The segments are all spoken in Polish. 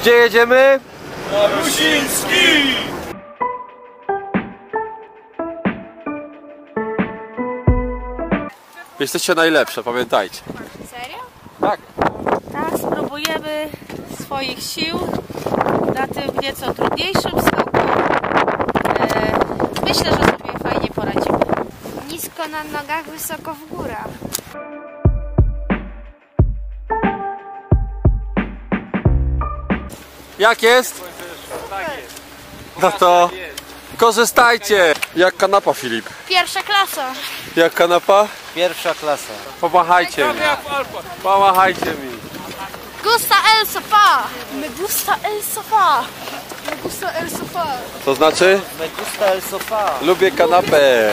Gdzie jedziemy? Rusiński! Jesteście najlepsze, pamiętajcie. Serio? Tak. Tak, spróbujemy swoich sił na tym nieco trudniejszym skoku. E, myślę, że sobie fajnie poradzimy. Nisko na nogach, wysoko w górę. Jak jest? No to korzystajcie. Jak kanapa, Filip? Pierwsza klasa. Jak kanapa? Pierwsza klasa. Pomachajcie mi. Pomachajcie mi. Gusta el sofa. Me gusta el sofa. Me gusta el sofa. To znaczy? Me gusta el sofá. Lubię kanapę.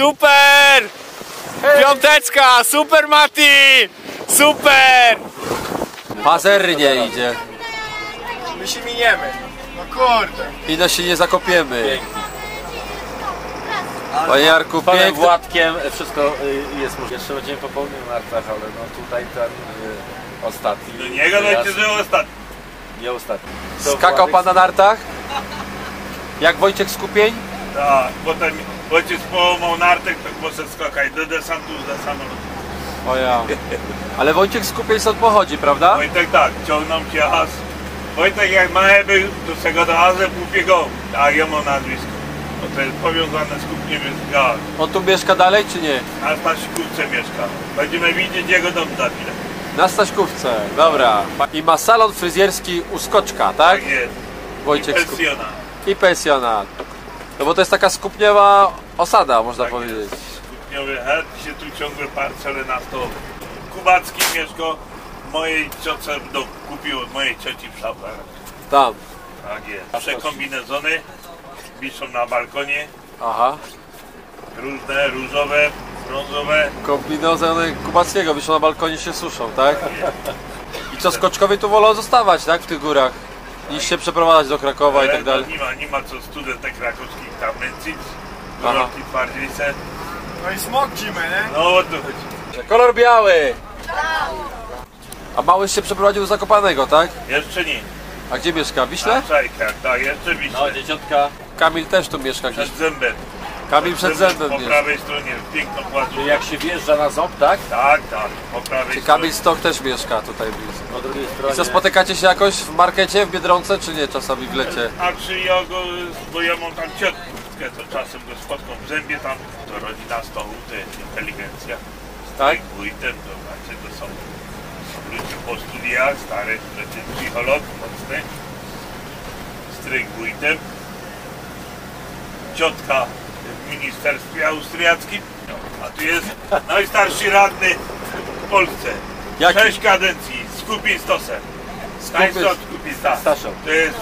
Super! Piąteczka! Super Mati! Super! Pazernie idzie. My się miniemy. No kurde. I no się nie zakopiemy. Panie Jarku, Panem piękne. Władkiem wszystko y, jest możliwe. Jeszcze będziemy po pełnych nartach, ale no tutaj ten y, ostatni. Nie gadajcie, że ostatni. Nie ostatni. To Skakał Władek- pan na nartach? Jak Wojciech Skupień? Tak, potem ojciec połamał nartek, tak poszedł skakać do desantu za samolot. O ja. Ale Wojciech Skupień stąd pochodzi, prawda? Wojtek tak, ciągnął się has. Wojtek jak mały był, to se go do Azę półbiegał, a ja mam nazwisko. Bo to jest powiązane z kupniem jest gaz. On tu mieszka dalej, czy nie? A w Stasikówce mieszka. Będziemy widzieć jego dom za chwilę. Na Staśkówce, dobra. I ma salon fryzjerski u Skoczka, tak? Tak jest. Wojciech Skupień. Pensjona. I pensjonat. No bo to jest taka skupniowa osada, można Tak powiedzieć. Kupniowy het się tu ciągłe parcele na sto. Kubacki mieszko mojej cioce no, kupił od mojej cioci w szafach. Tam. Tak jest. Nasze kombinezony wiszą na balkonie. Aha. Różne, różowe, brązowe. Kombinezony Kubackiego wiszą na balkonie się suszą, tak? I co, Skoczkowie tu wolą zostawać, tak? W tych górach. Niż się przeprowadzać do Krakowa i tak dalej. Nie ma, nie ma co studentek krakowskich tam męczyć. Aha. Gorąki twardziejce. No i smok zimy, nie? No o to chodzi. Kolor biały! A Małyś się przeprowadził do Zakopanego, tak? Jeszcze nie. A gdzie mieszka? W Wiśle? Na czajkach, tak, jeszcze widzę. No, dzieciątka. Kamil też tu mieszka gdzieś. Przed zębem. Kamil przed zębem Po prawej stronie, piękną. Jak się wjeżdża na ząb, tak? Tak, tak, po prawej Czy stronie. Kamil Stok też mieszka tutaj blisko. Po drugiej I stronie. co, spotykacie się jakoś w markecie, w Biedronce, czy nie czasami w lecie? A czy ja go, bo ja mam tam ciotkę, to czasem go spotkam w zębie tam, to rodzina stołu, to jest inteligencja. Tak? Z wójtem, to znaczy to są, są ludzie po studiach, stary, psycholog mocny, stryk wójtem, ciotka w ministerstwie austriackim, a tu jest najstarszy radny w Polsce. Jaki? Sześć kadencji, Skupin Stosem. Stas. Staszą. To jest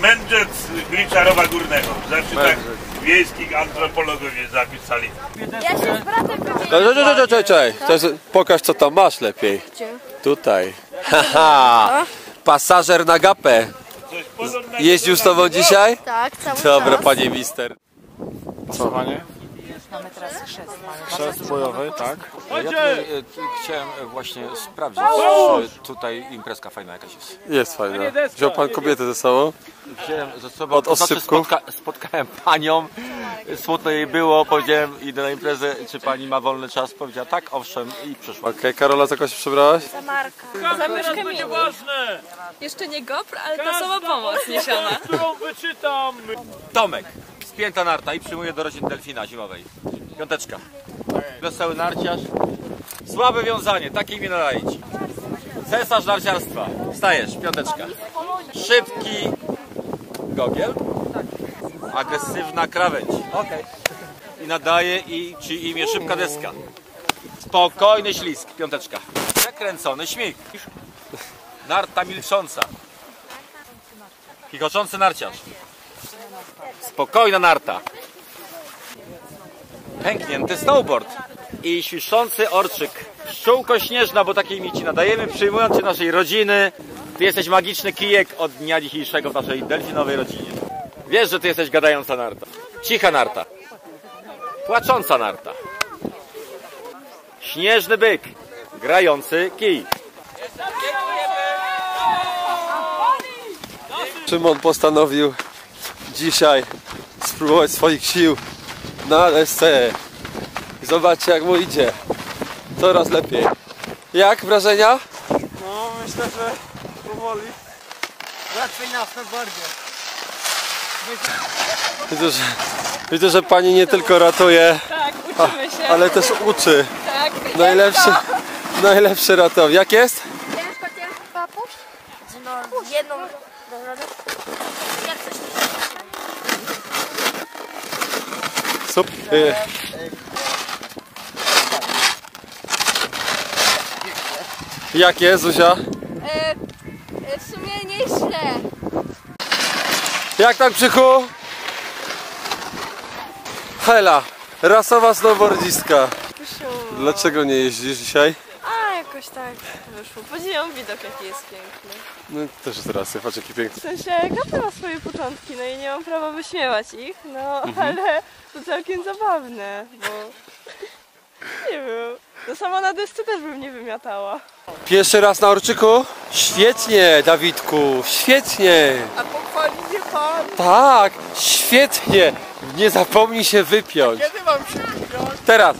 mędrzec Gliczarowa Górnego. Zawsze tak wiejskich antropologowie zapisali. Ja się z bratem wymienię. Czekaj. To jest, pokaż co tam masz lepiej. Tutaj. Haha. Pasażer na gapę. Jeździł z tobą dzisiaj? Tak, cały Dobra, czas. panie mister. Pasowanie? Mamy teraz chrzest. Chrzest bojowy, tak? Ja tutaj, e, chciałem e, właśnie sprawdzić, czy tutaj imprezka fajna jakaś jest. Jest fajna. Wziął pan kobietę ze sobą? Wziąłem ze sobą, Od to znaczy oscypków? spotka, spotkałem panią, smutno jej było, powiedziałem idę na imprezę, czy pani ma wolny czas, powiedziała tak, owszem i przyszła. Okej, Karola, za kogoś się przebrałaś? Zamierzchę będzie ważne. Jeszcze nie GoPro, ale ta sama pomoc niesiona. Którą wyczytam. Tomek, spięta narta i przyjmuję do rodzin delfina zimowej. Piąteczka. Wesoły narciarz. Słabe wiązanie, takie imię nadaje ci. Cesarz narciarstwa. Stajesz, piąteczka. Szybki gogiel. Agresywna krawędź. I nadaje i ci imię szybka deska. Spokojny ślisk, piąteczka. Przekręcony śmig. Narta milcząca. Chichoczący narciarz. Spokojna narta. Pęknięty snowboard. I świszczący orczyk. Pszczółko śnieżna, bo takiej mi ci nadajemy, przyjmując cię naszej rodziny. Ty jesteś magiczny kijek od dnia dzisiejszego w naszej delfinowej rodzinie. Wiesz, że ty jesteś gadająca narta. Cicha narta. Płacząca narta. Śnieżny byk. Grający kij. Szymon postanowił dzisiaj spróbować swoich sił na desce. I Zobaczcie jak mu idzie. Coraz lepiej. Jak wrażenia? No, myślę, że powoli. Łatwiej na snowboardzie. Widzę, że, widzę, że pani nie tylko ratuje, Tak, uczymy się. ale też uczy. Tak. Najlepszy, najlepszy ratownik. Jak jest? Sup. Y. Jak jest, Zuzia? e, W sumie nieźle. Jak tam Krzychu? Hela, rasowa snowboardzistka. Dlaczego nie jeździsz dzisiaj? A, jakoś tak wyszło. Podziwiam widok, jaki jest piękny. No też jest rasy, patrz jaki piękny. W sensie, każdy ma swoje początki, no i nie mam prawa wyśmiewać ich, no Mhm. ale to całkiem zabawne, bo nie wiem, no sama na desce też bym nie wymiatała. Pierwszy raz na Orczyku? Świetnie, Dawidku, świetnie. A pochwali mnie pan? Tak, świetnie. Nie zapomnij się wypiąć. Kiedy mam się wypiąć? Teraz.